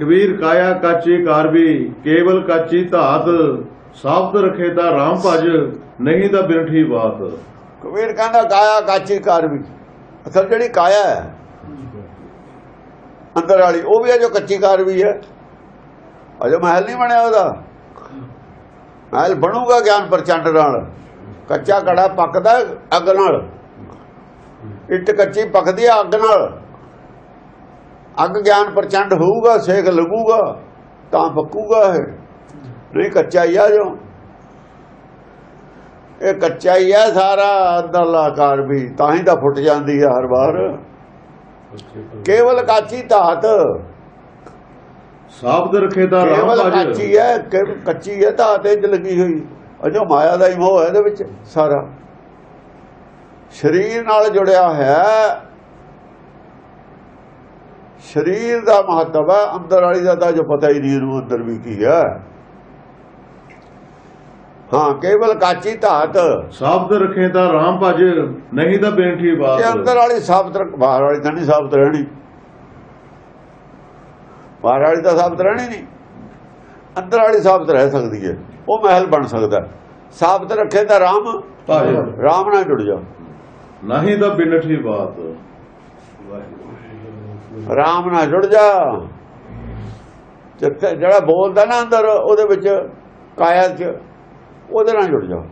ਕਬੀਰ ਕਾਇਆ ਕਾਚੀ ਕਾਰਬੀ ਕੇਵਲ ਕਾਚੀ ਧਾਤ, ਸਾਬਤ ਰਖੇ ਤਾਂ ਰਾਮ ਭਜ, ਨਹੀਂ ਤਾਂ ਬਿਰਠੀ ਬਾਤ। ਕਬੀਰ ਕਹਿੰਦਾ ਕਾਇਆ ਕਾਚੀ ਕਾਰ ਅਸਲ ਜਿਹੜੀ ਕਾਇਆ ਹੈ, ਅੰਦਰ ਵਾਲੀ, ਉਹ ਵੀ ਹੈ ਜੋ ਕੱਚੀ ਕਾਰਵੀ ਹੈ। ਅਜੇ ਮਹਿਲ ਨਹੀਂ ਬਣਿਆ ਉਹਦਾ। ਮਹਿਲ ਬਣੂਗਾ ਗਿਆਨ ਪ੍ਰਚੰਡ ਨਾਲ। ਕੱਚਾ ਕੜਾ ਪੱਕਦਾ ਅੱਗ ਨਾਲ। ਇੱਟ ਕੱਚੀ ਪੱਕਦੀ ਹੈ ਅੱਗ ਨਾਲ। ਅੱਗ ਗਿਆਨ ਪ੍ਰਚੰਡ ਹੋਊਗਾ ਸੇਕ ਲੱਗੂਗਾ ਤਾਂ ਪੱਕੂਗਾ ਇਹ। ਨਹੀਂ ਕੱਚਾ ਹੀ ਆ ਜੋ। ਇਹ ਕੱਚਾ ਹੀ ਹੈ ਸਾਰਾ ਅੰਦਰਲਾ ਆਕਾਰ ਵੀ ਤਾਂ ਹੀ ਤਾਂ ਫੁੱਟ ਜਾਂਦੀ ਹੈ ਹਰ ਵਾਰ। ਕੇਵਲ ਕਾਚੀ ਧਾਤ। ਸਾਬਤ ਰਖੇ ਤਾਂ ਰਾਮ ਕੇਵਲ ਕਾਚੀ ਹੈ ਕੱਚੀ ਹੈ ਧਾਤ ਇਹ ਲੱਗੀ ਹੋਈ। ਅਜੋ ਮਾਇਆ ਦਾ ਹੀ ਮੋਹ ਹੈ ਇਹਦੇ ਵਿੱਚ ਸਾਰਾ। ਸਰੀਰ ਨਾਲ ਜੁੜਿਆ ਹੈ ਸਰੀਰ ਦਾ ਮਹੱਤਵ ਹੈ ਅੰਦਰ ਵਾਲੀ ਦਾ ਤਾਂ ਜੋ ਪਤਾ ਹੀ ਨਹੀਂ ਇਹਨੂੰ ਅੰਦਰ ਵੀ ਕੀ ਹੈ। ਹਾਂ ਕੇਵਲ ਕਾਚੀ ਧਾਤ। ਸਾਬਤ ਰਖੇ ਤਾਂ ਰਾਮ ਭਜ ਨਹੀਂ ਤਾਂ ਬਿਰਠੀ ਬਾਤ। ਇਹ ਅੰਦਰ ਵਾਲੀ ਸਾਬਤ ਰੱਖ ਬਾਹਰ ਵਾਲੀ ਤਾਂ ਨਹੀਂ ਸਾਬਤ ਰਹਿਣੀ। ਬਾਹਰ ਵਾਲੀ ਤਾਂ ਸਾਬਤ ਰਹਿਣੀ ਨਹੀਂ। ਅੰਦਰ ਵਾਲੀ ਸਾਬਤ ਰਹਿ ਸਕਦੀ ਹੈ। ਉਹ ਮਹਿਲ ਬਣ ਸਕਦਾ। ਸਾਬਤ ਰੱਖੇ ਤਾਂ ਰਾਮ ਭਜ। ਰਾਮ ਨਾਲ ਜੁੜ ਜਾ ਨਹੀਂ ਤਾਂ ਬਿਰਠੀ ਬਾਤ। ਰਾਮ ਨਾਲ ਜੁੜ ਜਾ। ਜਿੱਥੇ ਜਿਹੜਾ ਬੋਲਦਾ ਨਾ ਅੰਦਰ ਉਹਦੇ ਵਿੱਚ ਕਾਇਆ ਚ ਉਹਦੇ ਨਾਲ ਜੁੜ ਜਾ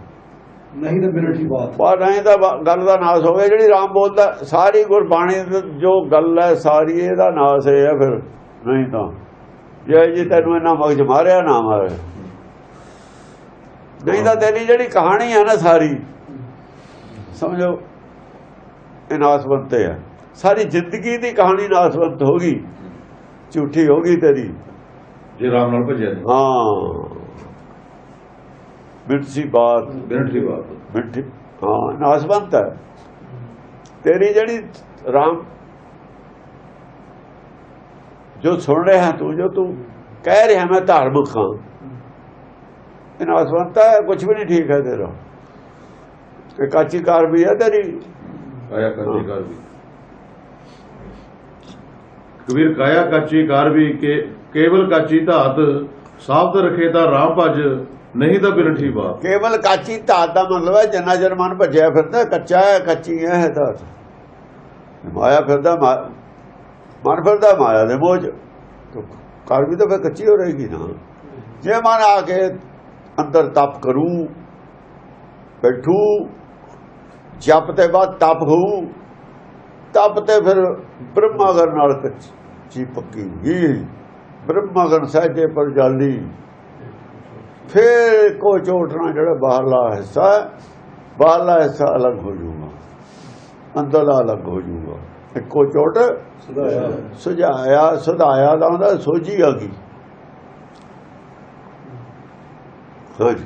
ਨਹੀਂ ਤਾਂ ਬਿਨਠੀ ਬਾਤ। ਪਰ ਨਹੀਂ ਤਾਂ ਗੱਲ ਦਾ ਨਾਸ ਹੋ ਗਿਆ ਜਿਹੜੀ ਰਾਮ ਬੋਲਦਾ ਸਾਰੀ ਗੁਰਬਾਣੀ ਜੋ ਗੱਲ ਹੈ ਸਾਰੀ ਇਹਦਾ ਨਾਸ ਹੈ ਫਿਰ। ਨਹੀਂ ਤਾਂ ਜੇ ਜੀ ਤੈਨੂੰ ਇਹਨਾਂ ਮਗਜ ਮਾਰਿਆ ਨਾ ਮਾਰੇ। ਨਹੀਂ ਤਾਂ ਤੇਰੀ ਜਿਹੜੀ ਕਹਾਣੀ ਹੈ ਨਾ ਸਾਰੀ ਸਮਝੋ ਇਹ ਨਾਸਵੰਤ ਹੈ ਸਾਰੀ ਜ਼ਿੰਦਗੀ ਦੀ ਕਹਾਣੀ ਨਾਸਵੰਤ ਹੋ ਗਈ। ਝੂਠੀ ਹੋ ਗਈ ਤੇਰੀ। ਜੇ ਰਾਮ ਨਾਲ ਭਜਿਆ ਹਾਂ। ਮਿਰਸੀ ਬਾਤ। ਬਿਰਠੀ ਬਾਤ। ਮਿੱਠੀ ਹਾਂ ਨਾਸਵੰਤ ਹੈ। ਤੇਰੀ ਜਿਹੜੀ ਰਾਮ ਜੋ ਸੁਣ ਰਿਹਾ ਤੂੰ ਜੋ ਤੂੰ ਕਹਿ ਰਿਹਾ ਮੈਂ ਧਾਰਮਿਕ ਹਾਂ। ਇਹ ਨਾਸਵੰਤ ਹੈ ਕੁਝ ਵੀ ਨਹੀਂ ਠੀਕ ਹੈ ਤੇਰਾ। ਇਹ ਕਾਚੀ ਕਾਰ ਵੀ ਹੈ ਤੇਰੀ। ਕਾਇਆ ਕਾਚੀ ਕਾਰਬੀ ਕਬੀਰ ਕਾਇਆ ਕਾਚੀ ਕਾਰਬੀ ਕੇ, ਕੇਵਲ ਕਾਚੀ ਧਾਤ ਸਾਬਤ ਰਖੇ ਤਾਂ ਰਾਮ ਭਜ, ਨਹੀਂ ਤਾਂ ਬਿਰਠੀ ਬਾਤ। ਕੇਵਲ ਕਾਚੀ ਧਾਤ ਦਾ ਮਤਲਬ ਹੈ, ਜਿੰਨਾ ਚਿਰ ਮਨ ਭੱਜਿਆ ਫਿਰਦਾ, ਕੱਚਾ ਹੈ, ਕੱਚੀ ਹੈ ਧਾਤ ਮਾਇਆ ਫਿਰਦਾ ਮਨ ਫਿਰਦਾ, ਮਾਇਆ ਦੇ ਮੋਹ ਚ। ਵੀ ਤਾਂ ਫਿਰ ਕੱਚੀ ਹੋ ਰਹੇਗੀ ਨਾ। ਜੇ ਮਨ ਆ ਕੇ ਅੰਦਰ ਤਪ ਕਰੂ, ਬੈਠੂ, ਜਪ ਤੇ ਬਾਅਦ ਤਪ ਹੋਊ ਤਪ ਤੇ ਫਿਰ ਬ੍ਰਹਮਾਗਰ ਨਾਲ ਕੱਚੀ ਪੱਕੀ ਹੀ ਬ੍ਰਹਮਾਗਰ ਸਹਜੇ ਪਰ ਜਾਲੀ। ਫਿਰ ਕੋ ਚੋਟਣਾ ਜਿਹੜਾ ਬਾਹਰਲਾ ਹਿੱਸਾ ਬਾਹਰਲਾ ਹਿੱਸਾ ਅਲੱਗ ਹੋ ਜਾਊਗਾ। ਅੰਦਰਲਾ ਅਲੱਗ ਹੋ ਜਾਊਗਾ। ਇੱਕੋ ਚੋਟ ਸੁਝਾਇਆ, ਸੁਧਾਇਆ ਦਾ ਹੁੰਦਾ ਸੋਝੀ ਆ ਗਈ। ਹਾਂਜੀ।